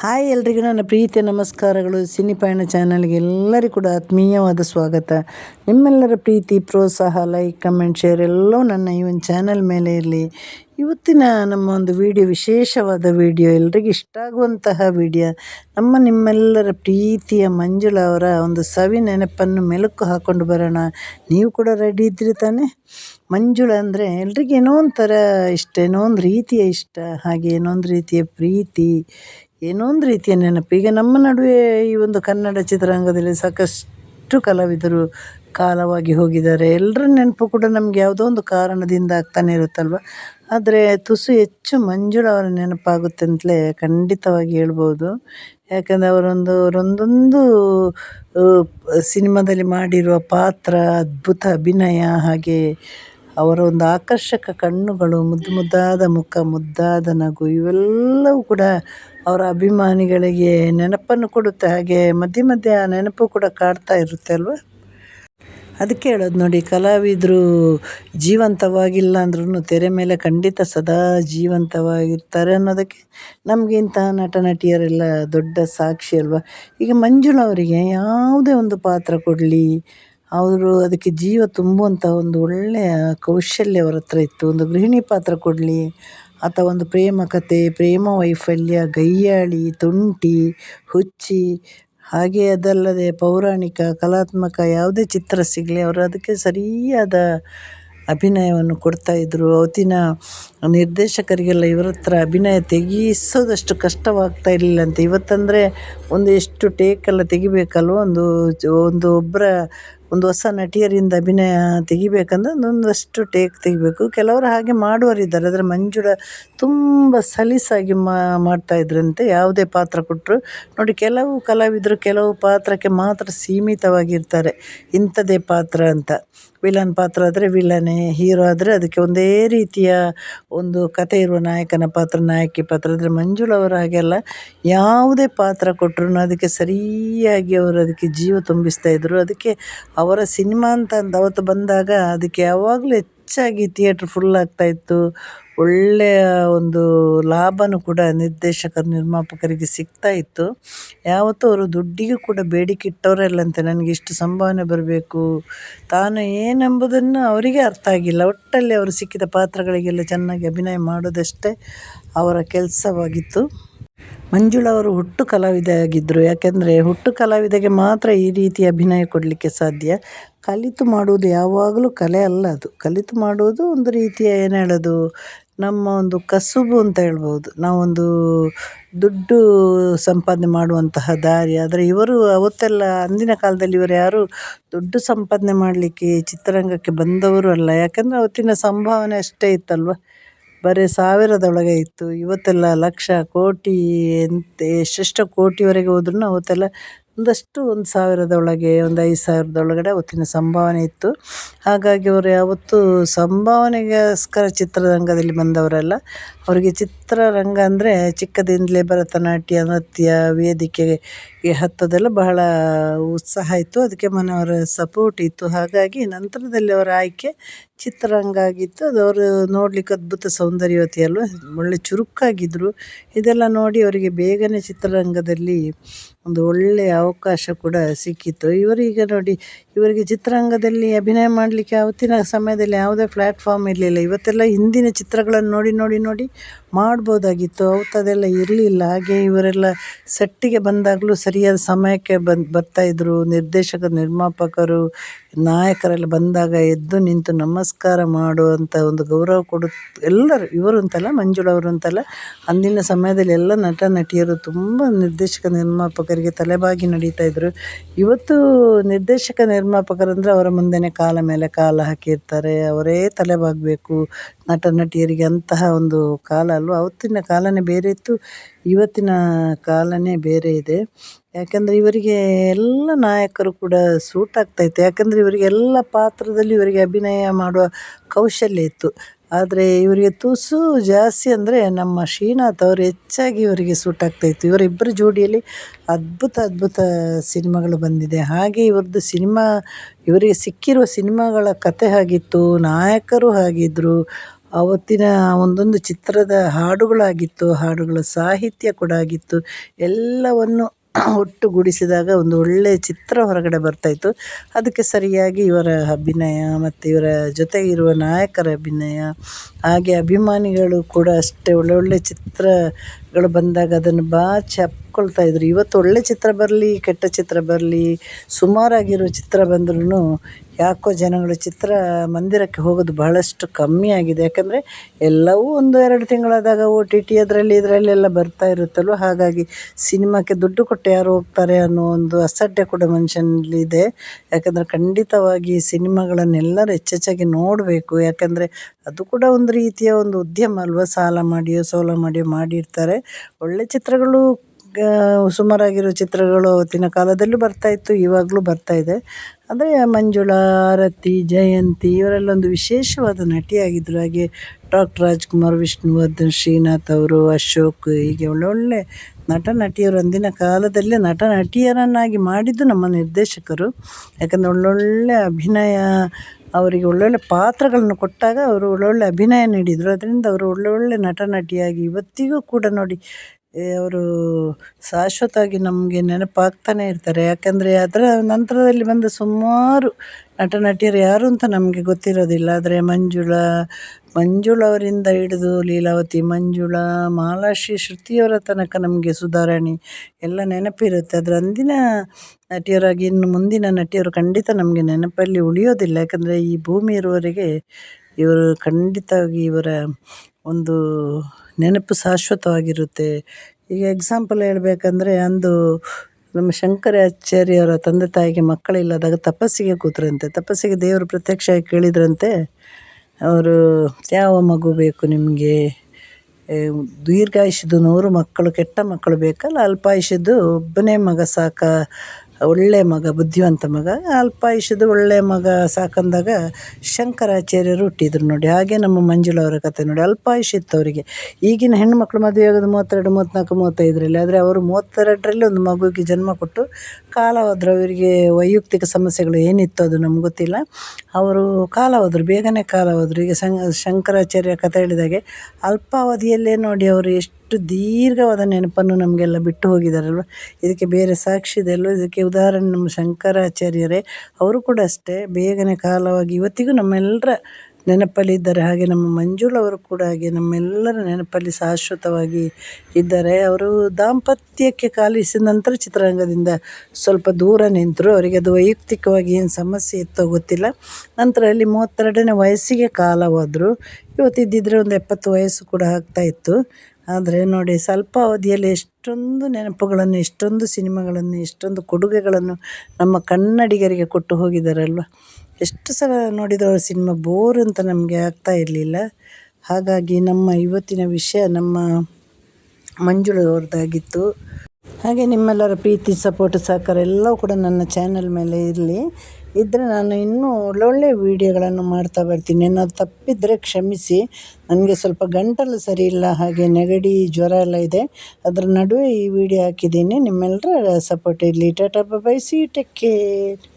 Hi ಎಲ್ರಿಗೂ ನನ್ನ ಪ್ರೀತಿಯ ನಮಸ್ಕಾರಗಳು. ಸಿನಿಪಾಯಣ ಚಾನಲ್ಗೆ ಎಲ್ಲರಿಗೂ ಕೂಡ ಆತ್ಮೀಯವಾದ ಸ್ವಾಗತ. ನಿಮ್ಮೆಲ್ಲರ ಪ್ರೀತಿ, ಪ್ರೋತ್ಸಾಹ ಲೈಕ್ ಕಮೆಂಟ್ ಶೇರ್ ಎಲ್ಲವೂ ನನ್ನ ಈ ಒಂದು ಚಾನಲ್ ಮೇಲೆ ಇರಲಿ. ಇವತ್ತಿನ ನಮ್ಮ ಒಂದು ವಿಡಿಯೋ, ವಿಶೇಷವಾದ ವಿಡಿಯೋ, ಎಲ್ರಿಗೂ ಇಷ್ಟ ಆಗುವಂತಹ ವಿಡಿಯೋ, ನಮ್ಮ ನಿಮ್ಮೆಲ್ಲರ ಪ್ರೀತಿಯ ಮಂಜುಳ ಅವರ ಒಂದು ಸವಿ ನೆನಪನ್ನು ಮೆಲುಕು ಹಾಕ್ಕೊಂಡು ಬರೋಣ. ನೀವು ಕೂಡ ರೆಡಿ ಇದ್ರಿ ತಾನೇ? ಮಂಜುಳ ಅಂದರೆ ಎಲ್ರಿಗೂ ಏನೋ ಒಂಥರ ಇಷ್ಟ, ಏನೋ ಒಂದು ರೀತಿಯ ಇಷ್ಟ, ಹಾಗೆ ಏನೋ ಒಂದು ರೀತಿಯ ಪ್ರೀತಿ ಏನೋ ಒಂದು ರೀತಿಯ ನೆನಪು. ಈಗ ನಮ್ಮ ನಡುವೆ ಈ ಒಂದು ಕನ್ನಡ ಚಿತ್ರರಂಗದಲ್ಲಿ ಸಾಕಷ್ಟು ಕಲಾವಿದರು ಕಾಲವಾಗಿ ಹೋಗಿದ್ದಾರೆ. ಎಲ್ಲರ ನೆನಪು ಕೂಡ ನಮ್ಗೆ ಯಾವುದೋ ಒಂದು ಕಾರಣದಿಂದ ಆಗ್ತಾನೆ ಇರುತ್ತಲ್ವ? ಆದರೆ ತುಸು ಹೆಚ್ಚು ಮಂಜುಳ ಅವರ ನೆನಪಾಗುತ್ತೆ ಅಂತಲೇ ಖಂಡಿತವಾಗಿ ಹೇಳ್ಬೋದು. ಯಾಕಂದರೆ ಅವರೊಂದು, ಅವರೊಂದೊಂದು ಸಿನಿಮಾದಲ್ಲಿ ಮಾಡಿರುವ ಪಾತ್ರ, ಅದ್ಭುತ ಅಭಿನಯ ಹಾಗೆ ಅವರ ಒಂದು ಆಕರ್ಷಕ ಕಣ್ಣುಗಳು, ಮುದ್ದು ಮುದ್ದಾದ ಮುಖ, ಮುದ್ದಾದ ನಗು, ಇವೆಲ್ಲವೂ ಕೂಡ ಅವರ ಅಭಿಮಾನಿಗಳಿಗೆ ನೆನಪನ್ನು ಕೊಡುತ್ತೆ. ಹಾಗೆ ಮಧ್ಯೆ ಮಧ್ಯೆ ಆ ನೆನಪು ಕೂಡ ಕಾಡ್ತಾ ಇರುತ್ತೆ ಅಲ್ವ? ಅದಕ್ಕೆ ಹೇಳೋದು ನೋಡಿ, ಕಲಾವಿದರು ಜೀವಂತವಾಗಿಲ್ಲ ಅಂದ್ರೂ ತೆರೆ ಮೇಲೆ ಖಂಡಿತ ಸದಾ ಜೀವಂತವಾಗಿರ್ತಾರೆ ಅನ್ನೋದಕ್ಕೆ ನಮಗಿಂತ ನಟ, ನಟಿಯರೆಲ್ಲ ದೊಡ್ಡ ಸಾಕ್ಷಿ ಅಲ್ವಾ? ಈಗ ಮಂಜುಳ ಅವರಿಗೆ ಯಾವುದೇ ಒಂದು ಪಾತ್ರ ಕೊಡಲಿ ಅವರು ಅದಕ್ಕೆ ಜೀವ ತುಂಬುವಂಥ ಒಂದು ಒಳ್ಳೆಯ ಕೌಶಲ್ಯ ಅವರ ಹತ್ರ ಇತ್ತು. ಒಂದು ಗೃಹಿಣಿ ಪಾತ್ರ ಕೊಡಲಿ, ಅಥವಾ ಒಂದು ಪ್ರೇಮ ಕಥೆ ಪ್ರೇಮ ವೈಫಲ್ಯ ಗಯ್ಯಾಳಿ ತುಂಟಿ, ಹುಚ್ಚಿ, ಹಾಗೆ ಅದಲ್ಲದೆ ಪೌರಾಣಿಕ, ಕಲಾತ್ಮಕ ಯಾವುದೇ ಚಿತ್ರ ಸಿಗಲಿ, ಅವರು ಅದಕ್ಕೆ ಸರಿಯಾದ ಅಭಿನಯವನ್ನು ಕೊಡ್ತಾಯಿದ್ರು ಅವತ್ತಿನ ನಿರ್ದೇಶಕರಿಗೆಲ್ಲ ಇವರ ಹತ್ರ ಅಭಿನಯ ತೆಗೆಸೋದಷ್ಟು ಕಷ್ಟವಾಗ್ತಾ ಇರಲಿಲ್ಲ ಅಂತ. ಇವತ್ತಂದರೆ ಒಂದು ಎಷ್ಟು ಟೇಕೆಲ್ಲ ತೆಗಿಬೇಕಲ್ವ? ಒಂದು ಒಂದು ಒಬ್ಬರ ಒಂದು ಹೊಸ ನಟಿಯರಿಂದ ಅಭಿನಯ ತೆಗಿಬೇಕಂದ್ರೆ ಒಂದೊಂದಷ್ಟು ಟೇಕ್ ತೆಗಿಬೇಕು. ಕೆಲವರು ಹಾಗೆ ಮಾಡುವರಿದ್ದಾರೆ ಆದರೆ ಮಂಜುಳ ತುಂಬ ಸಲೀಸಾಗಿ ಮಾಡ್ತಾಯಿದ್ರಂತೆ ಯಾವುದೇ ಪಾತ್ರ ಕೊಟ್ಟರು ನೋಡಿ, ಕೆಲವು ಕಲಾವಿದರು ಕೆಲವು ಪಾತ್ರಕ್ಕೆ ಮಾತ್ರ ಸೀಮಿತವಾಗಿರ್ತಾರೆ. ಇಂಥದ್ದೇ ಪಾತ್ರ ಅಂತ. ವಿಲನ್ ಪಾತ್ರ ಆದರೆ ವಿಲನೇ, ಹೀರೋ ಆದರೆ ಅದಕ್ಕೆ ಒಂದೇ ರೀತಿಯ ಒಂದು ಕಥೆ ಇರುವ ನಾಯಕನ ಪಾತ್ರ, ನಾಯಕಿ ಪಾತ್ರ ಅಂದರೆ ಮಂಜುಳವರ ಹಾಗೆಲ್ಲ ಯಾವುದೇ ಪಾತ್ರ ಕೊಟ್ಟರು ಅದಕ್ಕೆ ಸರಿಯಾಗಿ ಅವರು ಅದಕ್ಕೆ ಜೀವ ತುಂಬಿಸ್ತಾ ಇದ್ದರು ಅದಕ್ಕೆ ಅವರ ಸಿನಿಮಾ ಅಂತ ಅವತ್ತು ಬಂದಾಗ ಅದಕ್ಕೆ ಯಾವಾಗಲೂ ಹೆಚ್ಚಾಗಿ ಥಿಯೇಟ್ರ್ ಫುಲ್ ಆಗ್ತಾಯಿತ್ತು ಒಳ್ಳೆಯ ಒಂದು ಲಾಭವೂ ಕೂಡ ನಿರ್ದೇಶಕರು, ನಿರ್ಮಾಪಕರಿಗೆ ಸಿಗ್ತಾ ಇತ್ತು. ಯಾವತ್ತೂ ಅವರು ದುಡ್ಡಿಗೂ ಕೂಡ ಬೇಡಿಕೆ ಇಟ್ಟವರಲ್ಲಂತೆ ನನಗೆ ಇಷ್ಟು ಸಂಭಾವನೆ ಬರಬೇಕು. ತಾನು ಏನೆಂಬುದನ್ನು ಅವರಿಗೆ ಅರ್ಥ ಆಗಿಲ್ಲ. ಒಟ್ಟಲ್ಲಿ ಅವರು ಸಿಕ್ಕಿದ ಪಾತ್ರಗಳಿಗೆಲ್ಲ ಚೆನ್ನಾಗಿ ಅಭಿನಯ ಮಾಡೋದಷ್ಟೇ ಅವರ ಕೆಲಸವಾಗಿತ್ತು. ಮಂಜುಳಾ ಅವರು ಹುಟ್ಟು ಕಲಾವಿದೆಯಾಗಿದ್ದರು. ಯಾಕೆಂದರೆ ಹುಟ್ಟು ಕಲಾವಿದೆಗೆ ಮಾತ್ರ ಈ ರೀತಿ ಅಭಿನಯ ಕೊಡಲಿಕ್ಕೆ ಸಾಧ್ಯ. ಕಲಿತು ಮಾಡುವುದು ಯಾವಾಗಲೂ ಕಲೆ ಅಲ್ಲ ಅದು. ಕಲಿತು ಮಾಡುವುದು ಒಂದು ರೀತಿಯ, ಏನು ಹೇಳೋದು ನಮ್ಮ ಒಂದು ಕಸುಬು ಅಂತ ಹೇಳ್ಬೋದು. ನಾವೊಂದು ದುಡ್ಡು ಸಂಪಾದನೆ ಮಾಡುವಂತಹ ದಾರಿ. ಆದರೆ ಇವರು ಅವತ್ತೆಲ್ಲ ಅಂದಿನ ಕಾಲದಲ್ಲಿ ಇವರು ಯಾರು ದುಡ್ಡು ಸಂಪಾದನೆ ಮಾಡಲಿಕ್ಕೆ ಚಿತ್ರರಂಗಕ್ಕೆ ಬಂದವರು ಅಲ್ಲ. ಯಾಕಂದರೆ ಅವತ್ತಿನ ಸಂಭಾವನೆ ಅಷ್ಟೇ ಇತ್ತಲ್ವ? ಬರೀ ಸಾವಿರದೊಳಗೆ ಇತ್ತು. ಇವತ್ತೆಲ್ಲ ಲಕ್ಷ ಕೋಟಿ ಎಂತ, ಎಷ್ಟೆಷ್ಟು ಕೋಟಿವರೆಗೆ ಹೋದ್ರೂ ಅವತ್ತೆಲ್ಲ ಒಂದಷ್ಟು ಒಂದು ಸಾವಿರದೊಳಗೆ, ಒಂದು ಐದು ಸಾವಿರದೊಳಗಡೆ ಅವತ್ತಿನ ಸಂಭಾವನೆ ಇತ್ತು. ಹಾಗಾಗಿ ಅವರು ಯಾವತ್ತೂ ಸಂಭಾವನೆಗೋಸ್ಕರ ಚಿತ್ರರಂಗದಲ್ಲಿ ಬಂದವರಲ್ಲ. ಅವರಿಗೆ ಚಿತ್ರರಂಗ ಅಂದರೆ ಚಿಕ್ಕದಿಂದಲೇ ಭರತನಾಟ್ಯ, ನೃತ್ಯ ವೇದಿಕೆಗೆ ಹತ್ತೋದೆಲ್ಲ ಬಹಳ ಉತ್ಸಾಹ ಇತ್ತು. ಅದಕ್ಕೆ ಮನೆಯವರ ಸಪೋರ್ಟ್ ಇತ್ತು. ಹಾಗಾಗಿ ನಂತರದಲ್ಲಿ ಅವರ ಆಯ್ಕೆ ಚಿತ್ರರಂಗ ಆಗಿತ್ತು. ಅದು ಅವರು ನೋಡಲಿಕ್ಕೆ ಅದ್ಭುತ ಸೌಂದರ್ಯವತಿ ಅಲ್ವ? ಒಳ್ಳೆ ಚುರುಕಾಗಿದ್ದರು ಇದೆಲ್ಲ ನೋಡಿ ಅವರಿಗೆ ಬೇಗನೆ ಚಿತ್ರರಂಗದಲ್ಲಿ ಒಂದು ಒಳ್ಳೆಯ ಅವಕಾಶ ಕೂಡ ಸಿಕ್ಕಿತ್ತು. ಇವರೀಗ ನೋಡಿ, ಇವರಿಗೆ ಚಿತ್ರರಂಗದಲ್ಲಿ ಅಭಿನಯ ಮಾಡಲಿಕ್ಕೆ ಆವತ್ತಿನ ಸಮಯದಲ್ಲಿ ಯಾವುದೇ ಪ್ಲ್ಯಾಟ್ಫಾರ್ಮ್ ಇರಲಿಲ್ಲ. ಇವತ್ತೆಲ್ಲ ಹಿಂದಿನ ಚಿತ್ರಗಳನ್ನು ನೋಡಿ ನೋಡಿ ನೋಡಿ ಮಾಡ್ಬೋದಾಗಿತ್ತು. ಅವತ್ತದೆಲ್ಲ ಇರಲಿಲ್ಲ. ಹಾಗೆ ಇವರೆಲ್ಲ ಸೆಟ್ಟಿಗೆ ಬಂದಾಗಲೂ ಸರಿಯಾದ ಸಮಯಕ್ಕೆ ಬಂದು ಬರ್ತಾಯಿದ್ರು ನಿರ್ದೇಶಕ, ನಿರ್ಮಾಪಕರು, ನಾಯಕರೆಲ್ಲ ಬಂದಾಗ ಎದ್ದು ನಿಂತು ನಮಸ್ಕಾರ ಮಾಡುವಂಥ ಒಂದು ಗೌರವ ಕೊಡು ಎಲ್ಲರೂ, ಇವರು ಅಂತಲ್ಲ ಮಂಜುಳವರು ಅಂತಲ್ಲ, ಅಂದಿನ ಸಮಯದಲ್ಲಿ ಎಲ್ಲ ನಟ, ನಟಿಯರು ತುಂಬ ನಿರ್ದೇಶಕ, ನಿರ್ಮಾಪಕರಿಗೆ ತಲೆಬಾಗಿ ನಡೀತಾ ಇದ್ರು. ಇವತ್ತು ನಿರ್ದೇಶಕ, ನಿರ್ಮಾಪಕರಂದರೆ ಅವರ ಮುಂದೆಯೇ ಕಾಲ ಮೇಲೆ ಕಾಲ ಹಾಕಿರ್ತಾರೆ. ಅವರೇ ತಲೆಬಾಗಬೇಕು. ನಟ, ನಟಿಯರಿಗೆ ಅಂತಹ ಒಂದು ಕಾಲ ಅಲ್ವ? ಅವತ್ತಿನ ಕಾಲನೇ ಬೇರೆ ಇತ್ತು. ಇವತ್ತಿನ ಕಾಲನೇ ಬೇರೆ ಇದೆ. ಯಾಕಂದರೆ ಇವರಿಗೆ ಎಲ್ಲ ನಾಯಕರು ಕೂಡ ಸೂಟ್ ಆಗ್ತಾಯಿತ್ತು ಯಾಕಂದರೆ ಇವರಿಗೆ ಎಲ್ಲ ಪಾತ್ರದಲ್ಲಿ ಇವರಿಗೆ ಅಭಿನಯ ಮಾಡುವ ಕೌಶಲ್ಯ ಇತ್ತು. ಆದರೆ ಇವರಿಗೆ ತುಸು ಜಾಸ್ತಿ ಅಂದರೆ ನಮ್ಮ ಶ್ರೀನಾಥ್ ಅವರು ಹೆಚ್ಚಾಗಿ ಇವರಿಗೆ ಸೂಟ್ ಆಗ್ತಾಯಿತ್ತು ಇವರಿಬ್ಬರ ಜೋಡಿಯಲ್ಲಿ ಅದ್ಭುತ ಅದ್ಭುತ ಸಿನಿಮಾಗಳು ಬಂದಿದೆ. ಹಾಗೆ ಇವ್ರದ್ದು ಸಿನಿಮಾ, ಇವರಿಗೆ ಸಿಕ್ಕಿರುವ ಸಿನಿಮಾಗಳ ಕತೆ ಹಾಗಿತ್ತು, ನಾಯಕರು ಹಾಗಿದ್ದರು ಆವತ್ತಿನ ಒಂದೊಂದು ಚಿತ್ರದ ಹಾಡುಗಳಾಗಿತ್ತು, ಹಾಡುಗಳ ಸಾಹಿತ್ಯ ಕೂಡ ಆಗಿತ್ತು. ಎಲ್ಲವನ್ನು ಒಟ್ಟುಗೂಡಿಸಿದಾಗ ಒಂದು ಒಳ್ಳೆಯ ಚಿತ್ರ ಹೊರಗಡೆ ಬರ್ತಾಯಿತ್ತು ಅದಕ್ಕೆ ಸರಿಯಾಗಿ ಇವರ ಅಭಿನಯ ಮತ್ತು ಇವರ ಜೊತೆಗಿರುವ ನಾಯಕರ ಅಭಿನಯ, ಹಾಗೆ ಅಭಿಮಾನಿಗಳು ಕೂಡ ಅಷ್ಟೇ ಒಳ್ಳೊಳ್ಳೆಯ ಚಿತ್ರಗಳು ಬಂದಾಗ ಅದನ್ನು ಬಾಚಿ ಅಪ್ಕೊಳ್ತಾ ಇದ್ದರು ಇವತ್ತು ಒಳ್ಳೆಯ ಚಿತ್ರ ಬರಲಿ, ಕೆಟ್ಟ ಚಿತ್ರ ಬರಲಿ, ಸುಮಾರಾಗಿರೋ ಚಿತ್ರ ಬಂದ್ರೂ ಯಾಕೋ ಜನಗಳು ಚಿತ್ರ ಮಂದಿರಕ್ಕೆ ಹೋಗೋದು ಬಹಳಷ್ಟು ಕಮ್ಮಿ ಆಗಿದೆ. ಯಾಕಂದರೆ ಎಲ್ಲವೂ ಒಂದು ಎರಡು ತಿಂಗಳಾದಾಗ ಓ ಟಿ ಟಿ ಅದರಲ್ಲಿ ಇದರಲ್ಲೆಲ್ಲ ಬರ್ತಾ ಇರುತ್ತಲ್ವ? ಹಾಗಾಗಿ ಸಿನಿಮಾಕ್ಕೆ ದುಡ್ಡು ಕೊಟ್ಟು ಯಾರು ಹೋಗ್ತಾರೆ ಅನ್ನೋ ಒಂದು ಅಸಡ್ಡೆ ಕೂಡ ಮನುಷ್ಯನಲ್ಲಿದೆ ಯಾಕಂದರೆ ಖಂಡಿತವಾಗಿ ಸಿನಿಮಾಗಳನ್ನೆಲ್ಲರೂ ಹೆಚ್ಚೆಚ್ಚಾಗಿ ನೋಡಬೇಕು. ಯಾಕಂದರೆ ಅದು ಕೂಡ ಒಂದು ರೀತಿಯ ಒಂದು ಉದ್ಯಮ ಅಲ್ವ? ಸಾಲ ಮಾಡಿಯೋ ಸೋಲ ಮಾಡಿಯೋ ಮಾಡಿರ್ತಾರೆ. ಒಳ್ಳೆ ಚಿತ್ರಗಳು ಸುಮಾರಾಗಿರೋ ಚಿತ್ರಗಳು ಅವತ್ತಿನ ಕಾಲದಲ್ಲೂ ಬರ್ತಾಯಿತ್ತು ಇವಾಗಲೂ ಬರ್ತಾಯಿದೆ ಅಂದರೆ ಮಂಜುಳಾ, ಆರತಿ, ಜಯಂತಿ ಇವರೆಲ್ಲ ಒಂದು ವಿಶೇಷವಾದ ನಟಿಯಾಗಿದ್ದರು ಹಾಗೆ ಡಾಕ್ಟರ್ ರಾಜ್ಕುಮಾರ್ ವಿಷ್ಣುವರ್ಧನ್ ಶ್ರೀನಾಥ್ ಅವರು, ಅಶೋಕ್ ಹೀಗೆ ಒಳ್ಳೊಳ್ಳೆ ನಟ ನಟಿಯರು ಅಂದಿನ ಕಾಲದಲ್ಲೇ ನಟ ನಟಿಯರನ್ನಾಗಿ ಮಾಡಿದ್ದು ನಮ್ಮ ನಿರ್ದೇಶಕರು. ಯಾಕಂದರೆ ಒಳ್ಳೊಳ್ಳೆ ಅಭಿನಯ, ಅವರಿಗೆ ಒಳ್ಳೊಳ್ಳೆ ಪಾತ್ರಗಳನ್ನು ಕೊಟ್ಟಾಗ ಅವರು ಒಳ್ಳೊಳ್ಳೆ ಅಭಿನಯ ನೀಡಿದರು. ಅದರಿಂದ ಅವರು ಒಳ್ಳೊಳ್ಳೆ ನಟ ನಟಿಯಾಗಿ ಇವತ್ತಿಗೂ ಕೂಡ ನೋಡಿ ಅವರು ಶಾಶ್ವತವಾಗಿ ನಮಗೆ ನೆನಪಾಗ್ತಾನೆ ಇರ್ತಾರೆ. ಯಾಕಂದರೆ ಅದರ ನಂತರದಲ್ಲಿ ಬಂದ ಸುಮಾರು ನಟ ನಟಿಯರು ಯಾರು ಅಂತ ನಮಗೆ ಗೊತ್ತಿರೋದಿಲ್ಲ. ಆದರೆ ಮಂಜುಳಾ, ಮಂಜುಳ ಅವರಿಂದ ಹಿಡಿದು ಲೀಲಾವತಿ, ಮಂಜುಳಾ, ಮಾಲಾಶ್ರೀ, ಶ್ರುತಿಯವರ ತನಕ ನಮಗೆ ಸುಧಾರಾಣಿ ಎಲ್ಲ ನೆನಪಿರುತ್ತೆ. ಆದರೆ ಅಂದಿನ ನಟಿಯರಾಗಿ ಇನ್ನು ಮುಂದಿನ ನಟಿಯರು ಖಂಡಿತ ನಮಗೆ ನೆನಪಲ್ಲಿ ಉಳಿಯೋದಿಲ್ಲ. ಯಾಕಂದರೆ ಈ ಭೂಮಿ ಇರುವವರಿಗೆ ಇವರು ಖಂಡಿತವಾಗಿ ಇವರ ಒಂದು ನೆನಪು ಶಾಶ್ವತವಾಗಿರುತ್ತೆ. ಈಗ ಎಕ್ಸಾಂಪಲ್ ಹೇಳಬೇಕಂದ್ರೆ ಅಂದು ನಮ್ಮ ಶಂಕರಾಚಾರ್ಯರ ತಂದೆ ತಾಯಿಗೆ ಮಕ್ಕಳಿಲ್ಲದಾಗ ತಪಸ್ಸಿಗೆ ಕೂತ್ರಂತೆ. ತಪಸ್ಸಿಗೆ ದೇವರು ಪ್ರತ್ಯಕ್ಷ ಕೇಳಿದ್ರಂತೆ, ಅವರು ಯಾವ ಮಗು ಬೇಕು ನಿಮಗೆ? ದೀರ್ಘಾಯುಷ್ಯದ್ದು ನೂರು ಮಕ್ಕಳು, ಕೆಟ್ಟ ಮಕ್ಕಳು ಬೇಕಲ್ಲ? ಅಲ್ಪಾಯುಷ್ಯದ್ದು ಒಬ್ಬನೇ ಮಗ ಸಾಕಾ. ಒಳ್ಳೆಯ ಮಗ, ಬುದ್ಧಿವಂತ ಮಗ ಅಲ್ಪಾಯುಷ್ಯದ್ದು ಒಳ್ಳೆಯ ಮಗ ಸಾಕಂದಾಗ ಶಂಕರಾಚಾರ್ಯರು ಹುಟ್ಟಿದ್ರು ನೋಡಿ. ಹಾಗೆ ನಮ್ಮ ಮಂಜುಳ ಅವರ ಕಥೆ ನೋಡಿ. ಅಲ್ಪಾಯುಷ್ಯ ಇತ್ತು ಅವರಿಗೆ ಈಗಿನ ಹೆಣ್ಣುಮಕ್ಳು ಮದುವೆ ಆಗೋದು ಮೂವತ್ತೆರಡು ಮೂವತ್ತ್ನಾಲ್ಕು ಮೂವತ್ತೈದರಲ್ಲಿ. ಆದರೆ ಅವರು ಮೂವತ್ತೆರಡರಲ್ಲಿ ಒಂದು ಮಗುವಿಗೆ ಜನ್ಮ ಕೊಟ್ಟು ಕಾಲ ಹೋದ್ರೆ ಅವರಿಗೆ ವೈಯಕ್ತಿಕ ಸಮಸ್ಯೆಗಳು ಏನಿತ್ತು ಅದು ನಮ್ಗೆ ಗೊತ್ತಿಲ್ಲ. ಅವರು ಕಾಲ ಹೋದ್ರು ಬೇಗನೆ ಕಾಲ ಹೋದ್ರು ಈಗ ಶಂಕರಾಚಾರ್ಯ ಕಥೆ ಹೇಳಿದಾಗೆ ಅಲ್ಪಾವಧಿಯಲ್ಲೇ ನೋಡಿ ಅವರು ಎಷ್ಟು ದೀರ್ಘವಾದ ನೆನಪನ್ನು ನಮಗೆಲ್ಲ ಬಿಟ್ಟು ಹೋಗಿದ್ದಾರಲ್ವ ಇದಕ್ಕೆ ಬೇರೆ ಸಾಕ್ಷಿ ಇದೆ ಅಲ್ವ? ಇದಕ್ಕೆ ಉದಾಹರಣೆ ನಮ್ಮ ಶಂಕರಾಚಾರ್ಯರೇ. ಅವರು ಕೂಡ ಅಷ್ಟೇ. ಬೇಗನೆ ಕಾಲವಾಗಿ ಇವತ್ತಿಗೂ ನಮ್ಮೆಲ್ಲರ ನೆನಪಲ್ಲಿ ಇದ್ದಾರೆ. ಹಾಗೆ ನಮ್ಮ ಮಂಜುಳವರು ಕೂಡ ಹಾಗೆ ನಮ್ಮೆಲ್ಲರ ನೆನಪಲ್ಲಿ ಶಾಶ್ವತವಾಗಿ ಇದ್ದಾರೆ. ಅವರು ದಾಂಪತ್ಯಕ್ಕೆ ಕಾಲಿಸಿದ ನಂತರ ಚಿತ್ರರಂಗದಿಂದ ಸ್ವಲ್ಪ ದೂರ ನಿಂತರು. ಅವರಿಗೆ ಅದು ವೈಯಕ್ತಿಕವಾಗಿ ಏನು ಸಮಸ್ಯೆ ಇತ್ತೋ ಗೊತ್ತಿಲ್ಲ. ನಂತರ ಅಲ್ಲಿ ಮೂವತ್ತೆರಡನೇ ವಯಸ್ಸಿಗೆ ಕಾಲ ಹೋದರು ಇವತ್ತು ಒಂದು ಎಪ್ಪತ್ತು ವಯಸ್ಸು ಕೂಡ ಆಗ್ತಾಯಿತ್ತು ಆದರೆ ನೋಡಿ ಸ್ವಲ್ಪ ಅವಧಿಯಲ್ಲಿ ಎಷ್ಟೊಂದು ನೆನಪುಗಳನ್ನು, ಎಷ್ಟೊಂದು ಸಿನಿಮಾಗಳನ್ನು, ಎಷ್ಟೊಂದು ಕೊಡುಗೆಗಳನ್ನು ನಮ್ಮ ಕನ್ನಡಿಗರಿಗೆ ಕೊಟ್ಟು ಹೋಗಿದ್ದಾರಲ್ವ ಎಷ್ಟು ಸಲ ನೋಡಿದರೂ ಸಿನಿಮಾ ಬೋರ್ ಅಂತ ನಮಗೆ ಆಗ್ತಾ ಇರಲಿಲ್ಲ. ಹಾಗಾಗಿ ನಮ್ಮ ಇವತ್ತಿನ ವಿಷಯ ನಮ್ಮ ಮಂಜುಳಾ ಅವ್ರದ್ದಾಗಿತ್ತು. ಹಾಗೆ ನಿಮ್ಮೆಲ್ಲರ ಪ್ರೀತಿ ಸಪೋರ್ಟ್ ಸಹಕಾರ ಎಲ್ಲವೂ ಕೂಡ ನನ್ನ ಚಾನಲ್ ಮೇಲೆ ಇರಲಿ. ಇದ್ದರೆ ನಾನು ಇನ್ನೂ ಒಳ್ಳೊಳ್ಳೆ ವೀಡಿಯೋಗಳನ್ನು ಮಾಡ್ತಾ ಬರ್ತೀನಿ. ಏನಾದ್ರು ತಪ್ಪಿದರೆ ಕ್ಷಮಿಸಿ. ನನಗೆ ಸ್ವಲ್ಪ ಗಂಟಲು ಸರಿ ಇಲ್ಲ, ಹಾಗೆ ನೆಗಡಿ, ಜ್ವರ ಎಲ್ಲ ಇದೆ. ಅದರ ನಡುವೆ ಈ ವಿಡಿಯೋ ಹಾಕಿದ್ದೀನಿ. ನಿಮ್ಮೆಲ್ಲರ ಸಪೋರ್ಟ್ ಇರಲಿ. Tata bye see take care